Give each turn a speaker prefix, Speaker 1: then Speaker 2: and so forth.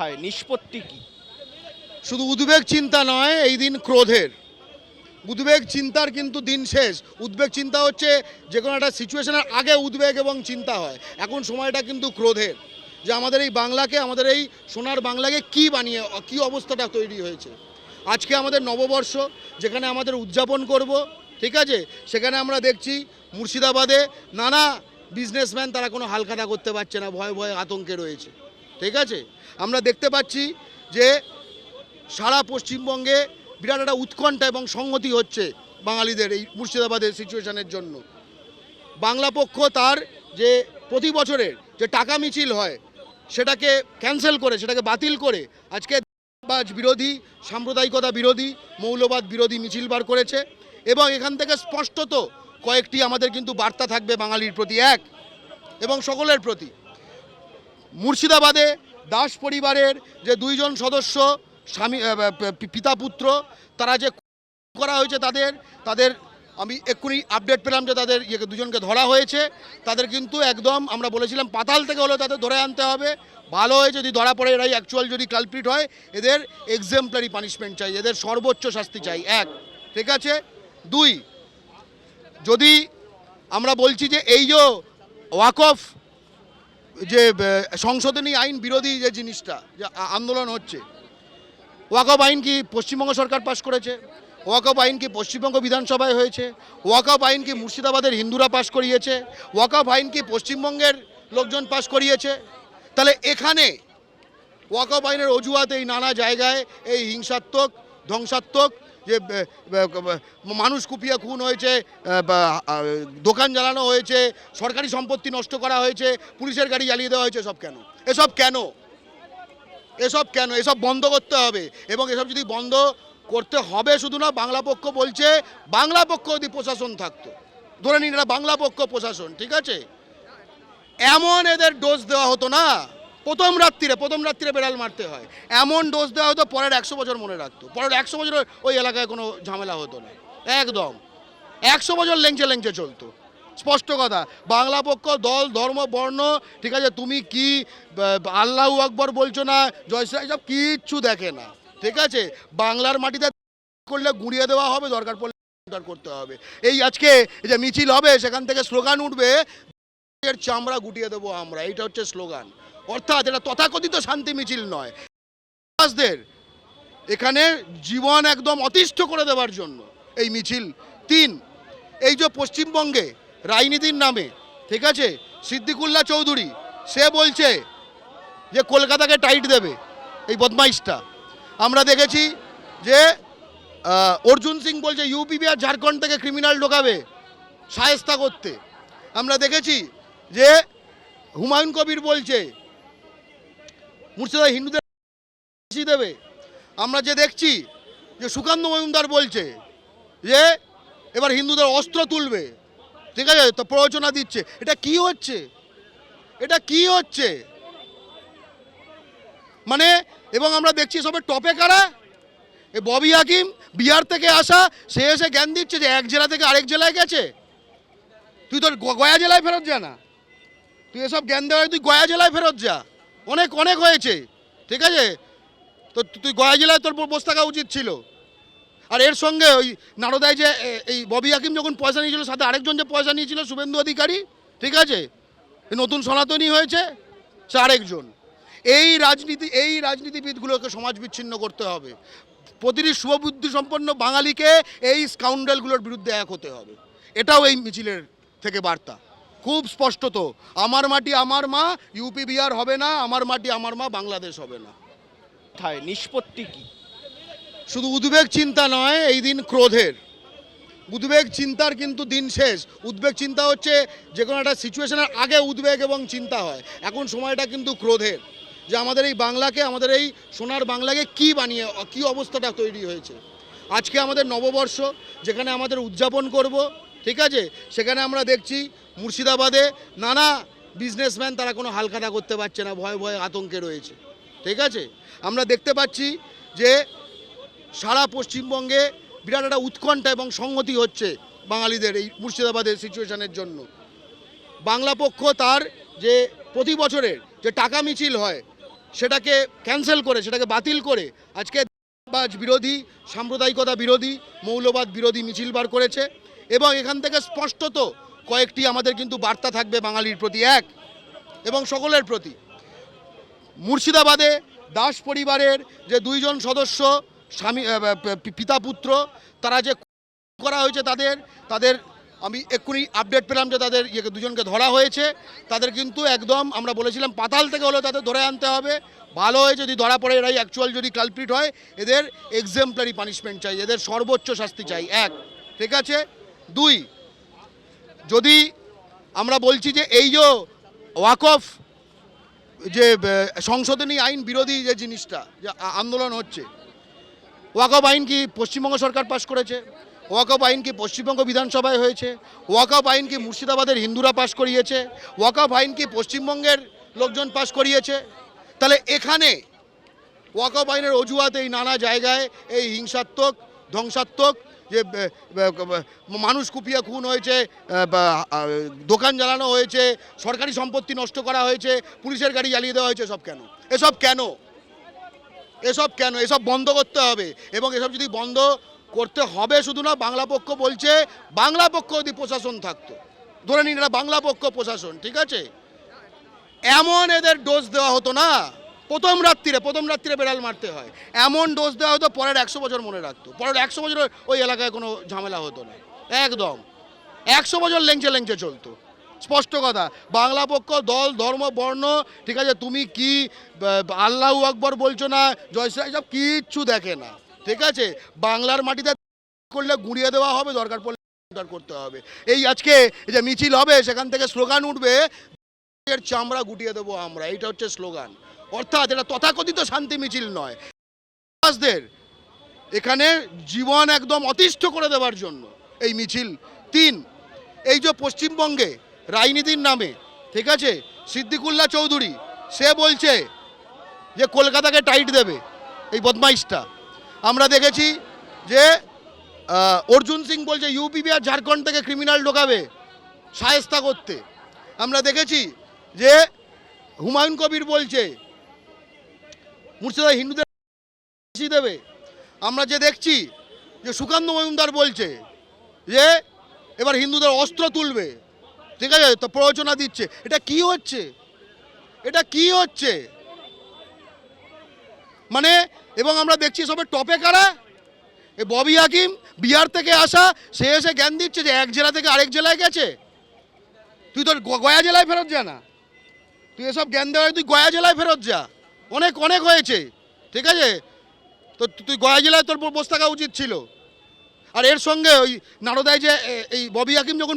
Speaker 1: কোথায়, নিষ্পত্তি কি?
Speaker 2: শুধু উদ্বেগ চিন্তা নয়, এই দিন ক্রোধের। উদ্বেগ চিন্তার কিন্তু দিন শেষ। উদ্বেগ চিন্তা হচ্ছে যে কোনো একটা সিচুয়েশনের আগে উদ্বেগ এবং চিন্তা হয়। এখন সময়টা কিন্তু ক্রোধের। যে আমাদের এই বাংলাকে, আমাদের এই সোনার বাংলাকে কি বানিয়ে, কি অবস্থাটা তৈরি হয়েছে? আজকে আমাদের নববর্ষ, যেখানে আমাদের উদযাপন করব, ঠিক আছে? সেখানে আমরা দেখছি মুর্শিদাবাদে নানা বিজনেসম্যান তারা কোনো হালখাতা করতে পারছে না, ভয়ে ভয়ে আতঙ্কে রয়েছে। ঠিক আছে? আমরা দেখতে পাচ্ছি যে সারা পশ্চিমবঙ্গে বিরাট একটা উৎকণ্ঠা এবং সংহতি হচ্ছে বাঙালিদের এই মুর্শিদাবাদের সিচুয়েশনের জন্য। বাংলা পক্ষ তার যে প্রতি বছরের যে টাকা মিছিল হয়, সেটাকে ক্যান্সেল করে, সেটাকে বাতিল করে আজকে বাজ বিরোধী, সাম্প্রদায়িকতা বিরোধী, মৌলবাদ বিরোধী মিছিল বার করেছে এবং এখান থেকে স্পষ্টত কয়েকটি আমাদের কিন্তু বার্তা থাকবে বাঙালির প্রতি এক এবং সকলের প্রতি। মুর্শিদাবাদে দাস পরিবারের যে দুইজন সদস্য, স্বামী পিতা পুত্র, তারা যে করা হয়েছে তাদের তাদের আমি এক্ষুনি আপডেট পেলাম যে তাদের ইয়েকে দুজনকে ধরা হয়েছে। তাদের কিন্তু একদম আমরা বলেছিলাম পাতাল থেকে হলেও তাদের ধরে আনতে হবে। ভালো হয়ে যদি ধরা পড়ে, এরাই অ্যাকচুয়াল যদি কালপ্রিট হয়, এদের এক্সাম্পলারি পানিশমেন্ট চাই, এদের সর্বোচ্চ শাস্তি চাই। এক, ঠিক আছে? দুই, যদি আমরা বলছি যে এই যে ওয়াকফ যে সংশোধনী আইন বিরোধী যে জিনিসটা, যে আন্দোলন হচ্ছে ওয়াকফ আইন কি পশ্চিমবঙ্গ সরকার পাশ করেছে? ওয়াকফ আইন কি পশ্চিমবঙ্গ বিধানসভায় হয়েছে? ওয়াকফ আইন কি মুর্শিদাবাদের হিন্দুরা পাশ করিয়েছে? ওয়াকফ আইন কি পশ্চিমবঙ্গের লোকজন পাশ করিয়েছে? তাহলে এখানে ওয়াকফ আইনের অজুহাতে এই নানা জায়গায় এই হিংসাত্মক, ধ্বংসাত্মক যে মানুষ কুপিয়ে খুন হয়েছে দোকান জ্বালানো হয়েছে, সরকারি সম্পত্তি নষ্ট করা হয়েছে, পুলিশের গাড়ি জ্বালিয়ে দেওয়া হয়েছে সব কেন? এসব কেন? এসব কেন? এসব বন্ধ করতে হবে। এবং এসব যদি বন্ধ করতে হবে শুধু না, বাংলা পক্ষ বলছে, বাংলা পক্ষ যদি প্রশাসন থাকতো, ধরে নিন এরা বাংলা পক্ষ প্রশাসন, ঠিক আছে? এমন এদের ডোজ দেওয়া হতো না। প্রথম রাত্রিরে প্রথম রাত্রিরে বেড়াল মারতে হয়। এমন ডোজ দেওয়া হতো, পরের একশো বছর মনে রাখতো। পরের একশো বছর ওই এলাকায় কোনো ঝামেলা হতো না। একদম। একশো বছর লেংচে লেংচে চলতো। স্পষ্ট কথা, বাংলা পক্ষ, দল, ধর্ম, বর্ণ, ঠিক আছে, তুমি কি আল্লাহ আকবর বলছো না জয়শ্রী সব কিচ্ছু দেখে না। ঠিক আছে? বাংলার মাটিতে করলে গুঁড়িয়ে দেওয়া হবে, দরকার পড়লে করতে হবে। এই আজকে যে মিছিল হবে, সেখান থেকে স্লোগান উঠবে চামড়া গুটিয়ে দেবো আমরা। এইটা হচ্ছে স্লোগান। অর্থাৎ এটা তথাকথিত শান্তি মিছিল নয়। এখানে জীবন একদম অতিষ্ঠ করে দেওয়ার জন্য এই মিছিল। তিন, এই যে পশ্চিমবঙ্গে রাজনীতির নামে, ঠিক আছে সিদ্দিকুল্লা চৌধুরী, সে বলছে যে কলকাতাকে টাইট দেবে এই বদমাইশটা। আমরা দেখেছি যে অর্জুন সিং বলছে, ইউপি বিহার ঝাড়খণ্ড থেকে ক্রিমিনাল ঢোকাবে সায়স্তা করতে। আমরা দেখেছি যে হুমায়ুন কবির বলছে মুর্শিদাবাদ হিন্দুদের দেবে। আমরা যে দেখছি যে সুকান্ত মজুমদার বলছে যে এবার হিন্দুদের অস্ত্র তুলবে। ঠিক আছে? তো প্ররোচনা দিচ্ছে। এটা কি হচ্ছে? এটা কি হচ্ছে? মানে এবং আমরা দেখছি সবে টপে কারা? এ ববি হাকিম বিহার থেকে আসা, সে এসে জ্ঞান দিচ্ছে যে এক জেলা থেকে আরেক জেলায় গেছে। তুই তোর গয়া জেলায় ফেরত যা না। তুই এসব জ্ঞান দেওয়া তুই গয়া জেলায় ফেরত যা। অনেক অনেক হয়েছে। ঠিক আছে? তো তুই গয়া জেলায় তোর বসে থাকা উচিত ছিল। আর এর সঙ্গে ওই নারদায় যে এই ববি হাকিম যখন পয়সা নিয়েছিল, সাথে আরেকজন যে পয়সা নিয়েছিল, শুভেন্দু অধিকারী, ঠিক আছে? নতুন সনাতনী হয়েছে, সে আরেকজন। এই রাজনীতি, এই রাজনীতিবিদগুলোকে সমাজ বিচ্ছিন্ন করতে হবে। প্রতিটি শুভবুদ্ধি সম্পন্ন বাঙালিকে এই স্কাউন্ডেলগুলোর বিরুদ্ধে এক হতে হবে। এটাও এই মিছিলের থেকে বার্তা। খুব স্পষ্টত আমার মাটি আমার মা ইউপি বিহার হবে না আমার মাটি আমার মা বাংলাদেশ হবে না।
Speaker 1: কোথায় নিষ্পত্তি কি?
Speaker 2: শুধু উদ্বেগ চিন্তা নয় এই দিন ক্রোধের। উদ্বেগ চিন্তার কিন্তু দিন শেষ। উদ্বেগ চিন্তা হচ্ছে যে কোনো একটা সিচুয়েশনের আগে উদ্বেগ এবং চিন্তা হয়। এখন সময়টা কিন্তু ক্রোধের। যে আমাদের এই বাংলাকে আমাদের এই সোনার বাংলাকে কি বানিয়ে কি অবস্থাটা তৈরি হয়েছে? আজকে আমাদের নববর্ষ যেখানে আমাদের উদযাপন করব ঠিক আছে? সেখানে আমরা দেখছি মুর্শিদাবাদে নানা বিজনেসম্যান তারা কোনো হালখাতা করতে পারছে না, ভয়ে ভয়ে আতঙ্কে রয়েছে। ঠিক আছে? আমরা দেখতে পাচ্ছি যে সারা পশ্চিমবঙ্গে বিরাট একটা উৎকণ্ঠা এবং সংহতি হচ্ছে বাঙালিদের এই মুর্শিদাবাদের সিচুয়েশনের জন্য। বাংলা পক্ষ তার যে প্রতি বছরের যে টাকা মিছিল হয়, সেটাকে ক্যান্সেল করে, সেটাকে বাতিল করে আজকে বিরোধী, সাম্প্রদায়িকতা বিরোধী, মৌলবাদ বিরোধী মিছিল বার করেছে। এবং এখান থেকে স্পষ্টত কয়েকটি আমাদের কিন্তু বার্তা থাকবে বাঙালির প্রতি এক এবং সকলের প্রতি। মুর্শিদাবাদে দাস পরিবারের যে দুইজন সদস্য, স্বামী পিতা পুত্র, তারা যে করা হয়েছে তাদের তাদের আমি এক্ষুনি আপডেট পেলাম যে তাদের ইয়েকে দুজনকে ধরা হয়েছে। তাদের কিন্তু একদম আমরা বলেছিলাম পাতাল থেকে হলেও তাদের ধরে আনতে হবে। ভালো হয়েছে যদি ধরা পড়ে, এরাই অ্যাকচুয়াল যদি কালপ্রিট হয়, এদের এক্সাম্পলারি পানিশমেন্ট চাই, এদের সর্বোচ্চ শাস্তি চাই, এক। ঠিক আছে? দুই, যদি আমরা বলছি যে এই যে ওয়াকফ যে সংশোধনী আইন বিরোধী যে জিনিসটা, যে আন্দোলন হচ্ছে ওয়াকফ আইন কি পশ্চিমবঙ্গ সরকার পাশ করেছে? ওয়াকফ আইন কি পশ্চিমবঙ্গ বিধানসভায় হয়েছে? ওয়াকফ আইন কি মুর্শিদাবাদের হিন্দুরা পাশ করিয়েছে? ওয়াকফ আইন কি পশ্চিমবঙ্গের লোকজন পাশ করিয়েছে? তাহলে এখানে ওয়াকফ আইনের অজুহাতে এই নানা জায়গায় এই হিংসাত্মক, ধ্বংসাত্মক যে মানুষ কুপিয়ে খুন হয়েছে দোকান জ্বালানো হয়েছে, সরকারি সম্পত্তি নষ্ট করা হয়েছে, পুলিশের গাড়ি জ্বালিয়ে দেওয়া হয়েছে সব কেন? এসব কেন? এসব কেন? এসব বন্ধ করতে হবে। এবং এসব যদি বন্ধ করতে হবে শুধু না, বাংলা পক্ষ বলছে, বাংলা পক্ষ যদি প্রশাসন থাকতো, ধরে নিন এরা বাংলা পক্ষ প্রশাসন, ঠিক আছে? এমন এদের ডোজ দেওয়া হতো না। প্রথম রাত্রিরে প্রথম রাত্রিরে বেড়াল মারতে হয়। এমন ডোজ দেওয়া হতো, পরের একশো বছর মনে রাখতো। পরের একশো বছর ওই এলাকায় কোনো ঝামেলা হতো না। একদম। একশো বছর লেংচে লেংচে চলতো। স্পষ্ট কথা, বাংলা পক্ষ, দল, ধর্ম, বর্ণ, ঠিক আছে, তুমি কি আল্লাহ আকবর বলছো না জয়শ্রী সব কিচ্ছু দেখে না। ঠিক আছে? বাংলার মাটিতে করলে গুঁড়িয়ে দেওয়া হবে, দরকার পড়লে করতে হবে। এই আজকে যে মিছিল হবে, সেখান থেকে স্লোগান উঠবে চামড়া গুটিয়ে দেবো আমরা। এইটা হচ্ছে স্লোগান। অর্থাৎ এটা তথাকথিত শান্তি মিছিল নয়। এখানে জীবন একদম অতিষ্ঠ করে দেওয়ার জন্য এই মিছিল। তিন, এই যে পশ্চিমবঙ্গে রাজনীতির নামে, ঠিক আছে সিদ্দিকুল্লাহ চৌধুরী, সে বলছে যে কলকাতাকে টাইট দেবে এই বদমাইশটা। আমরা দেখেছি যে অর্জুন সিং বলছে, ইউপি, বিহার, ঝাড়খণ্ড থেকে ক্রিমিনাল ঢোকাবে সায়স্তা করতে। আমরা দেখেছি যে হুমায়ুন কবির বলছে মুর্শিদাবাদ হিন্দুদের দেবে। আমরা যে দেখছি যে সুকান্ত মজুমদার বলছে যে এবার হিন্দুদের অস্ত্র তুলবে। ঠিক আছে? তো প্ররোচনা দিচ্ছে। এটা কি হচ্ছে? এটা কি হচ্ছে? মানে এবং আমরা দেখছি সবে টপে কারা? এ ববি হাকিম বিহার থেকে আসা, সে এসে জ্ঞান দিচ্ছে যে এক জেলা থেকে আরেক জেলায় গেছে। তুই তোর গয়া জেলায় ফেরত যা না। তুই এসব জ্ঞান দেওয়ায় তুই গয়া জেলায় ফেরত যা। অনেক অনেক হয়েছে। ঠিক আছে? তো তুই গয়া জেলায় তোর বসে থাকা উচিত ছিল। আর এর সঙ্গে ওই নারদায় যে এই ববি হাকিম যখন